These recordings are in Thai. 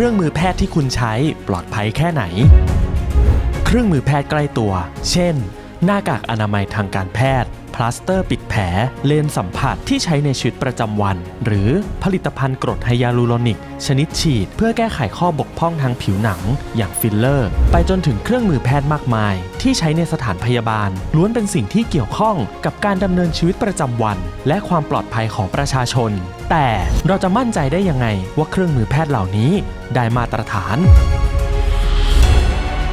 ครื่องมือแพทย์ที่คุณใช้ปลอดภัยแค่ไหน เครื่องมือแพทย์ใกล้ตัว เช่น หน้ากากอนามัยทางการแพทย์ ลาสเตอร์ปิดแผล เลนส์สัมผัสที่ใช้ในชีวิตประจำวัน หรือผลิตภัณฑ์กรดไฮยาลูโรนิก ชนิดฉีด เพื่อแก้ไขข้อบกพร่องทางผิวหนัง อย่างฟิลเลอร์ ไปจนถึงเครื่องมือแพทย์มากมาย ที่ใช้ในสถานพยาบาล ล้วนเป็นสิ่งที่เกี่ยวข้องกับการดำเนินชีวิตประจำวัน และความปลอดภัยของประชาชน แต่เราจะมั่นใจได้ยังไงว่าเครื่องมือแพทย์เหล่านี้ได้มาตรฐาน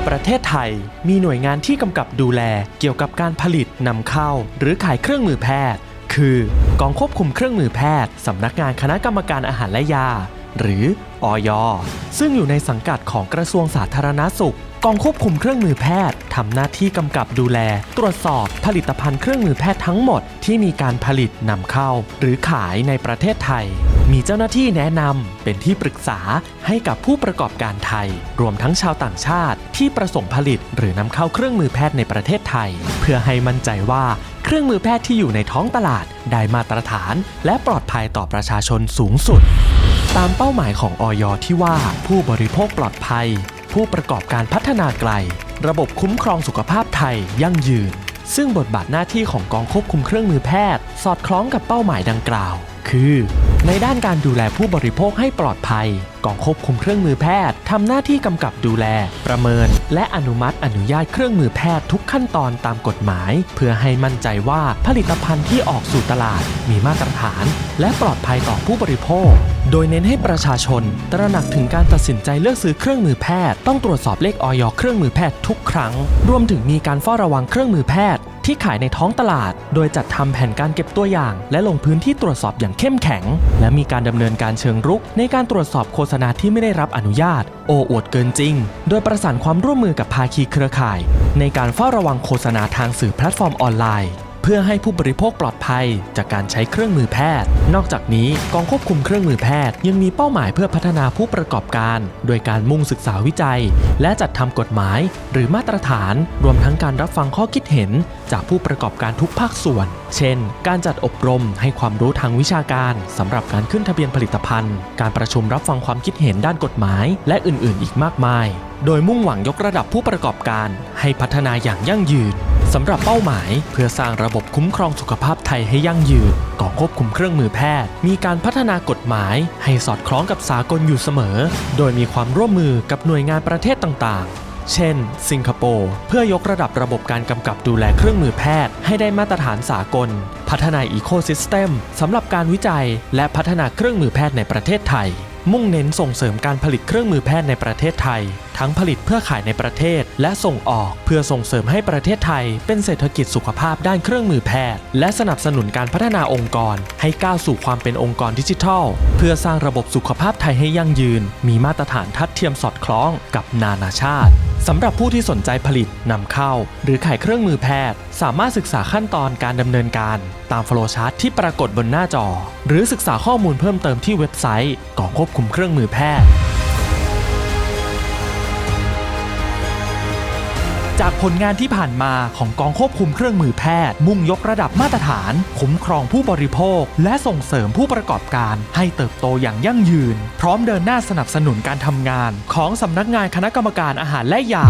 ประเทศไทยมีหน่วยงานที่กำกับดูแลเกี่ยวกับการผลิตนำเข้า หรือขายเครื่องมือแพทย์ คือกองควบคุมเครื่องมือแพทย์สำนักงานคณะกรรมการอาหารและยา หรืออยซึ่งอยู่ในสังกัดของกระทรวงสาธารณสุขกองควบคุมเครื่องมือแพทย์ทำหน้าที่กำกับดูแล ตรวจสอบผลิตภัณฑ์เครื่องมือแพทย์ทั้งหมดที่มีการผลิตนำเข้า หรือขายในประเทศไทย มีเจ้าหน้าที่แนะนำเป็นที่ปรึกษาให้กับผู้ประกอบการไทย รวมทั้งชาวต่างชาติที่ประสงค์ผลิต หรือนำเข้าเครื่องมือแพทย์ในประเทศไทย เพื่อให้มั่นใจว่าเครื่องมือแพทย์ที่อยู่ในท้องตลาดได้มาตรฐาน และปลอดภัยต่อประชาชนสูงสุด ตามเป้าหมายของอยที่ว่าผู้บริโภคปลอดภัย ผู้ประกอบการพัฒนาไกล ระบบคุ้มครองสุขภาพไทยยั่งยืน ซึ่งบทบาทหน้าที่ของกองควบคุมเครื่องมือแพทย์ สอดคล้องกับเป้าหมายดังกล่าว คือ ในด้านการดูแลผู้บริโภคให้ปลอดภัยกองควบคุมเครื่องมือแพทย์ทำหน้าที่กำกับดูแล ประเมิน และอนุมัติอนุญาตเครื่องมือแพทย์ทุกขั้นตอนตามกฎหมาย เพื่อให้มั่นใจว่าผลิตภัณฑ์ที่ออกสู่ตลาด มีมาตรฐาน และปลอดภัยต่อผู้บริโภค โดยเน้นให้ประชาชน ตระหนักถึงการตัดสินใจเลือกซื้อเครื่องมือแพทย์ ต้องตรวจสอบเลขออยเครื่องมือแพทย์ทุกครั้ง รวมถึงมีการเฝ้าระวังเครื่องมือแพทย์ ที่ขายในท้องตลาด โดยจัดทำแผนการเก็บตัวอย่าง และลงพื้นที่ตรวจสอบอย่างเข้มแข็ง และมีการดำเนินการเชิงรุก ในการตรวจสอบโฆษณาที่ไม่ได้รับอนุญาต โอ้อวดเกินจริง โดยประสานความร่วมมือกับภาคีเครือข่าย ในการเฝ้าระวังโฆษณาทางสื่อแพลตฟอร์มออนไลน์ เพื่อให้ผู้บริโภคปลอดภัยจากการใช้เครื่องมือแพทย์ นอกจากนี้กองควบคุมเครื่องมือแพทย์ ยังมีเป้าหมายเพื่อพัฒนาผู้ประกอบการ โดยการมุ่งศึกษาวิจัย และจัดทำกฎหมาย หรือมาตรฐาน รวมทั้งการรับฟังข้อคิดเห็น จากผู้ประกอบการทุกภาคส่วน เช่น การจัดอบรมให้ความรู้ทางวิชาการสำหรับการขึ้นทะเบียนผลิตภัณฑ์ การประชุมรับฟังความคิดเห็นด้านกฎหมาย และอื่น ๆ อีกมากมาย โดยมุ่งหวังยกระดับผู้ประกอบการให้พัฒนาอย่างยั่งยืนสำหรับเป้าหมายเพื่อสร้างระบบคุ้มครองสุขภาพไทยให้ยั่งยืนกองควบคุมเครื่องมือแพทย์ มีการพัฒนากฎหมายให้สอดคล้องกับสากลอยู่เสมอ โดยมีความร่วมมือกับหน่วยงานประเทศต่างๆ เช่น สิงคโปร์เพื่อยกระดับระบบการกำกับดูแลเครื่องมือแพทย์ ให้ได้มาตรฐานสากล พัฒนาอีโคซิสเต็มสำหรับการวิจัย และพัฒนาเครื่องมือแพทย์ในประเทศไทย มุ่งเน้นส่งเสริมการผลิตเครื่องมือแพทย์ในประเทศไทย ทั้งผลิตเพื่อขายในประเทศ และส่งออกเพื่อส่งเสริมให้ประเทศไทย เป็นเศรษฐกิจสุขภาพด้านเครื่องมือแพทย์ และสนับสนุนการพัฒนาองค์กร ให้ก้าวสู่ความเป็นองค์กรดิจิทัล เพื่อสร้างระบบสุขภาพไทยให้ยั่งยืน มีมาตรฐานทัดเทียมสอดคล้องกับนานาชาติ สำหรับผู้ที่สนใจผลิตนำเข้า หรือขายเครื่องมือแพทย์ สามารถศึกษาขั้นตอนการดำเนินการ ตามโฟลว์ชาร์ตที่ปรากฏบนหน้าจอ หรือศึกษาข้อมูลเพิ่มเติมที่เว็บไซต์กองควบคุมเครื่องมือแพทย์ จากผลงานที่ผ่านมาของกองควบคุมเครื่องมือแพทย์ มุ่งยกระดับมาตรฐาน คุ้มครองผู้บริโภค และส่งเสริมผู้ประกอบการให้เติบโตอย่างยั่งยืน พร้อมเดินหน้าสนับสนุนการทำงาน ของสำนักงานคณะกรรมการอาหารและยา